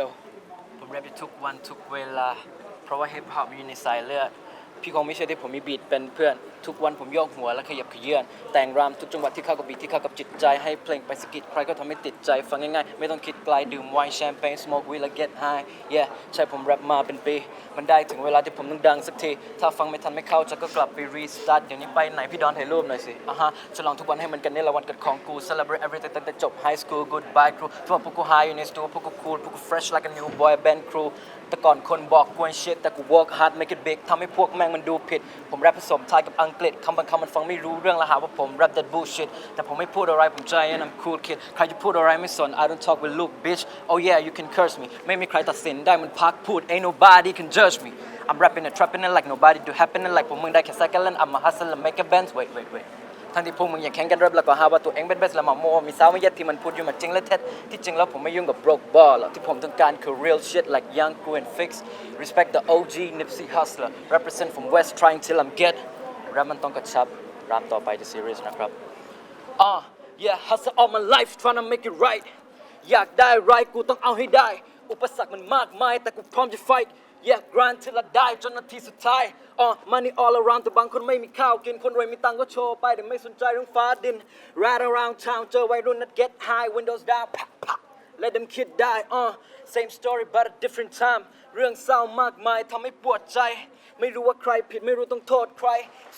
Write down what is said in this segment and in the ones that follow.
ยว ผมแรปอยู่ทุกวันทุกเวลา เพราะว่าฮิปฮอปอยู่ในสายเลือด พี่คงไม่เชื่อที่ผมมีบีทเป็นเพื่อนทุกวันผมโยกหัวและขยับขยื่นแต่งรามทุกจังหวะที่เข้ากับบีทที่เข้ากับจิตใจให้เพลงไปสะกิดใครก็ทำให้ติดใจฟังง่ายๆ ไม่ต้องคิดไกลดื่มไวน์แชมเปญ smoke weed และ get high yeah ใช่ผมแรปมาเป็นปี มันได้ถึงเวลาที่ผมต้องดังสักที ถ้าฟังไม่ทันไม่เข้าจะก็กลับไป restart เดี๋ยวนี้ไปไหนพี่ดอนถ่ายรูปหน่อยสิอะฮะฉลองทุกวันให้มันกันในละวันเกิดของกู celebrate everything ตั้งแต่จบ high school goodbye crew ทั่วพวกกู high อยู่ในสตูพวกกู cool พวกกู fresh like a new boy band crew แต่ก่อนคนบอกกวน shit แต่กู work hard make it big ทำให้พวกแม่งมันดูผิด ผมแรปผสมไทยกับอังกฤษคำบางคำมันฟังไม่รู้เรื่องและหาว่าผม rap that bullshit แต่ผมไม่พูดอะไรผมใจ and I'm cool kid ใครจะพูดอะไรไม่สน I don't talk with Luke bitch oh yeah you can curse me ไม่มีใครตัดสินได้มันพักพูด ain't nobody can judge me I'm rapping and trapping it like nobody do happening like พวกมึงได้แค่ second land I'm a hustle and make a band wait wait wait ทั้งที่พวกมึงอยากแข่งกันแรปแล้วก็หาว่าตัวเองเป็นเบสและมาโมมีสาวไม่ยัดที่มันพูดอยู่มาจริงและเท็จที่จริงแล้วผมไม่ยุ่งกับ broke ball หรอกที่ผมต้องการคือ real shit like young cool and fix respect the OG Nipsey Hustler represent from west trying till I'm get แ รปมันต้องกระชับรามต่อไปจะ serious นะครับอ่า yeah hustle all my life trying to make it right อยากได้ไรกูต้องเอาให้ได้ อุปสรรคมันมากมาย แต่กูพร้อมจะ fight yeah grind till I die จนนาทีสุดท้ายอ่า money all around แต่บางคนไม่มีข้าวกินคนรวยมีตังก็โชว์ไปแต่ไม่สนใจเรื่องฟ้าดิน ride around town เจอวัยรุ่นนัด get high windows down พักพัก let them kid die uh same story but a different time เรื่องเศร้ามากมายทำให้ปวดใจ ไม่รู้ว่าใครผิดไม่รู้ต้องโทษใคร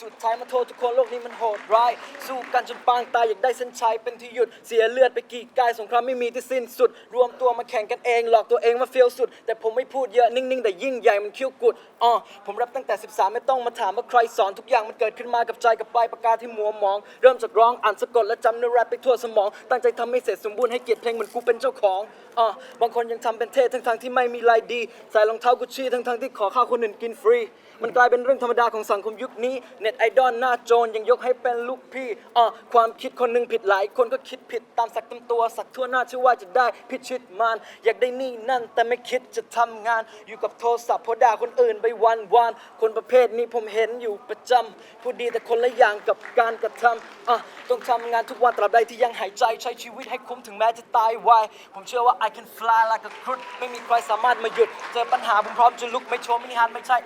สุดท้ายมาโทษทุกคนโลกนี้มันโหดร้าย สู้กันจนปางตายอยากได้เส้นชัยเป็นที่หยุดเสียเลือดไปกี่กายสงครามไม่มีที่สิ้นสุด รวมตัวมาแข่งกันเองหลอกตัวเองว่าเฟี้ยวสุด แต่ผมไม่พูดเยอะนิ่งๆ แต่ยิ่งใหญ่มันคิ้วกุดอ๋อผมรับตั้งแต่ 13 ไม่ต้องมาถามว่าใครสอนทุกอย่างมันเกิดขึ้นมากับใจกับปลายปากกาที่มัวมอง เริ่มจากร้องอ่านสะกดและจำเนื้อแรปไปทั่วสมอง ตั้งใจทำให้เสร็จสมบูรณ์ให้เกียรติเพลงเหมือนกูเป็นเจ้าของอ๋อบางคนยังทำเป็นเท่ทั้งๆที่ไม่มีลายดีใส่รองเท้ากุชชี่ทั้งๆที่ขอข้าวคนอื่นกินฟรี มันกลายเป็นเรื่องธรรมดาของสังคมยุคนี้ เน็ตไอดอลหน้าโจรยังยกให้เป็นลูกพี่อะความคิดคนหนึ่งผิดหลาย คนก็คิดผิดตามสักตามตัว สักทั่วหน้าชื่อว่าจะได้พิชิตมานอยากได้นี่นั่นแต่ไม่คิดจะทำงาน อยู่กับโทรศัพท์พอด่าคนอื่นไปวันวันคนประเภทนี้ผมเห็นอยู่ประจำพูดดีแต่คนละอย่างกับการกระทำอะต้องทำงานทุกวันตราบใดที่ยังหายใจใช้ชีวิตให้คุ้มถึงแม้จะตายไวผมเชื่อว่า I can fly like a crook ไม่มีใครสามารถมาหยุดเจอปัญหาผมพร้อมจะลุกไม่โชว์มินิฮาร์ดไม่ใช่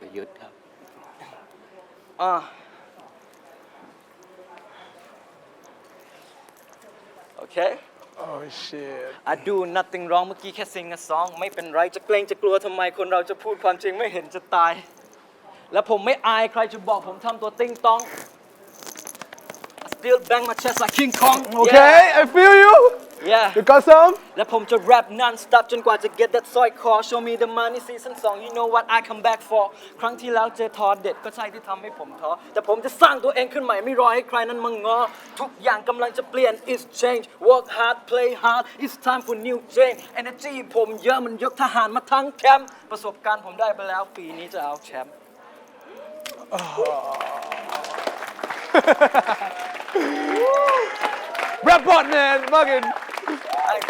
ประยุทธ์ครับ อ่าโอเค Oh shit. I do nothing wrong เมื่อกี้แค่ sing a song ไม่เป็นไรจะเกรงจะกลัวทำไมคนเราจะพูดความจริงไม่เห็นจะตาย และผมไม่อายใครจะบอกผมทำตัวติ้งต้อง I still bang my chest like King Kong Okay, I feel you. Yeah, yeah. You got some? และผมจะ rap non stop จนกว่าจะ get that สร้อยคอ show me the money season 2 you know what I come back for ครั้งที่แล้วเจอทอเด็ดก็ใช่ที่ทำให้ผมท้อแต่ผมจะสร้างตัวเองขึ้นใหม่ไม่รอให้ใครนั้นมางอ ทุกอย่างกำลังจะเปลี่ยน is change work hard play hard it's time for new change energy ผมเยอะมันยกทหารมาทั้งแคมป์ประสบการณ์ผมได้ไปแล้วปีนี้จะเอาแชมป์ Rap bot man, fucking.